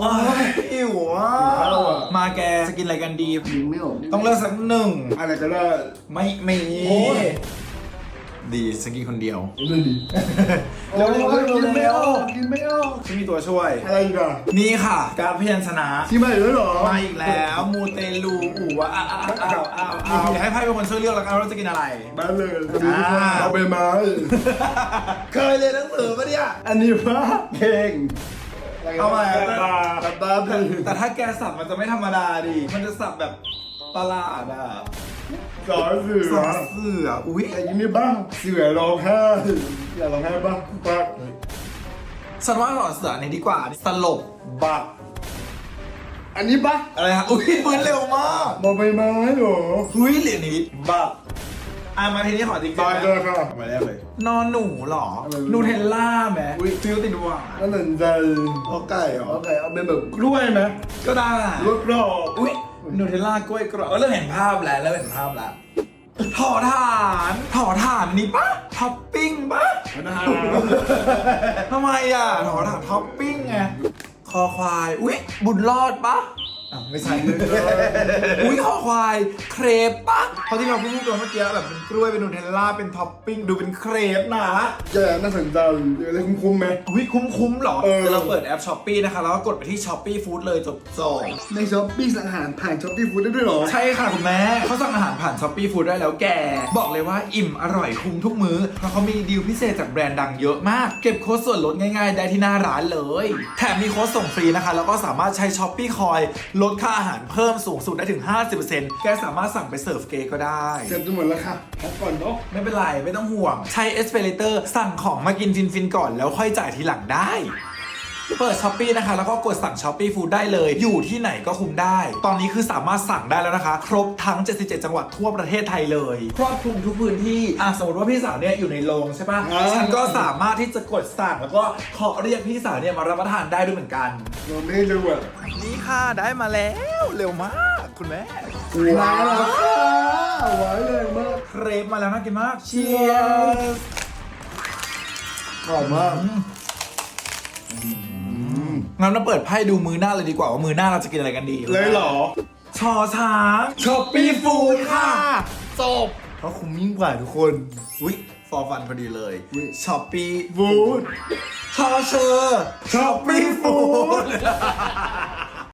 ว้ายหิวอะหิวข้าวอะมาแกจะกินอะไรกันดี ยิงไม่ออกต้องเลือกสักหนึ่ง อะไรก็ได้ไม่มีโอ้ยดีสกินคนเดียวนั่นดิเร็วๆเร็วๆกินไม่เร็วออกกินไม่ออกที่มีตัวช่วย อะไรอีกอะนี่ค่ะ การพยัญชนะ ที่ไม่แล้วเหรอมาอีกแล้วมูเตลูอูวะอ้าวอ้าวอ้าวอ้าวอ้าวให้ไพ่เป็นคนช่วยเลือกแล้วกันว่าเราจะกินอะไรมาเลยอ่า เอาไปไม้เคยเรียนหนังสือปะเนี่ย อันนี้ว่าเพลง เอามาตาตาตาแต่แต่ถ้าแกสับมันจะไม่ธรรมดาดิ มันจะสับแบบประหลาดอะสอนเสือสอเสือ อุ้ยแต่ยินนี่บ้างเสือร้องไห้อยากร้องไห้บ้างปักฉันว่าสอเสืออันนี้ดีกว่าสลบบักอันนี้ปะอะไรฮะ อุ้ยปืนเร็วมากบอใบไม้เหรออุ้ยเหรียญนี้บัก อะมาทีนี้ขอจริงๆตายเลยค่ะมาแรกเลย นอนหนูเหรออะไรนูเทลล่าไหมอุ๊ยฟิลติดหวานน่าสนใจเอาไก่เหรอโอเคเอาเป็นแบบกล้วยไหมก็ได้กล้วยกรอบอุ้ยนูเทลล่ากล้วยกรอบเออเริ่มเห็นภาพแล้วเริ่มเห็นภาพแล้วถอฐานถอฐานนี่ปะท็อปปิ้งปะนะฮะทำไมอะถอฐานท็อปปิ้งไงคอควายอุ้ยบุญรอดปะอะไม่ใช่ อุ้ย คอควายเครปปะเพราะที่เราพูดกันเมื่อกี้แบบเป็นกล้วยเป็นนูเทลล่าเป็นท็อปปิ้งดูเป็นเครปนะแกน่าสนใจอะไรคุ้มๆไหมอุ้ยคุ้มๆหรอเออเดี๋ยวเราเปิดแอปช้อปปีนะคะ แล้วก็กดไปที่ช้อปปี้ฟู้ดเลยจบจบในช้อปปี้สั่งอาหารผ่านช้อปปี้ฟู้ดได้ด้วยเหรอ ใช่ค่ะคุณแม่เขาสั่งอาหารผ่านช้อปปี้ฟู้ดได้แล้วแก บอกเลยว่าอิ่มอร่อยคุ้มทุกมื้อเพราะเขามีดีลพิเศษจากแบรนด์ดังเยอะมาก เก็บโค้ดส่วนลดง่ายๆ ได้ที่หน้าร้านเลย แถมมีโค้ดส่งฟรีนะคะ แล้วก็สามารถใช้ช้อปปี้คอยลดค่าอาหารเพิ่มสูงสุดได้ถึง 50%แกสามารถสั่งไปเสิร์ฟเกย์ก็ได้ เสร็จจนหมดแล้วค่ะพักก่อนเนาะไม่เป็นไร ไม่ต้องห่วง ใช้ e s p e r a t o r สั่งของมากินฟินๆก่อนแล้วค่อยจ่ายทีหลังได้เปิดช้อปปีนะคะ แล้วก็กดสั่งช้อปปี้ฟู้ดได้เลย อยู่ที่ไหนก็คุมได้ ตอนนี้คือสามารถสั่งได้แล้วนะคะ ครบทั้ง 77 จังหวัดทั่วประเทศไทยเลยครอบคลุมทุกพื้นที่อะสมมติว่าพี่สาวเนี่ยอยู่ในโรงใช่ปะฉันก็สามารถที่จะกดสั่งแล้วก็ขอเรียกพี่สาวเนี่ยมารับประทานได้ด้วยเหมือนกันเราไม่ให้ดูอะนี่ค่ะได้มาแล้ว เร็วมากคุณแม่ ว้าวค่ะหวานแรงมากเครปมาแล้วน่ากินมาก Cheers กรอบมากงั้นเราเปิดไพ่ดูมือหน้าเลยดีกว่าว่ามือหน้าเราจะกินอะไรกันดีเลยเหรอชอช้างช้อปปี้ฟู้ดค่ะจบเพราะคุ้มยิ่งกว่าทุกคนอุ้ยฟอร์ฟันพอดีเลยช้อปปี้ฟู้ดชอเชอร์ช้อปปี้ฟู้ด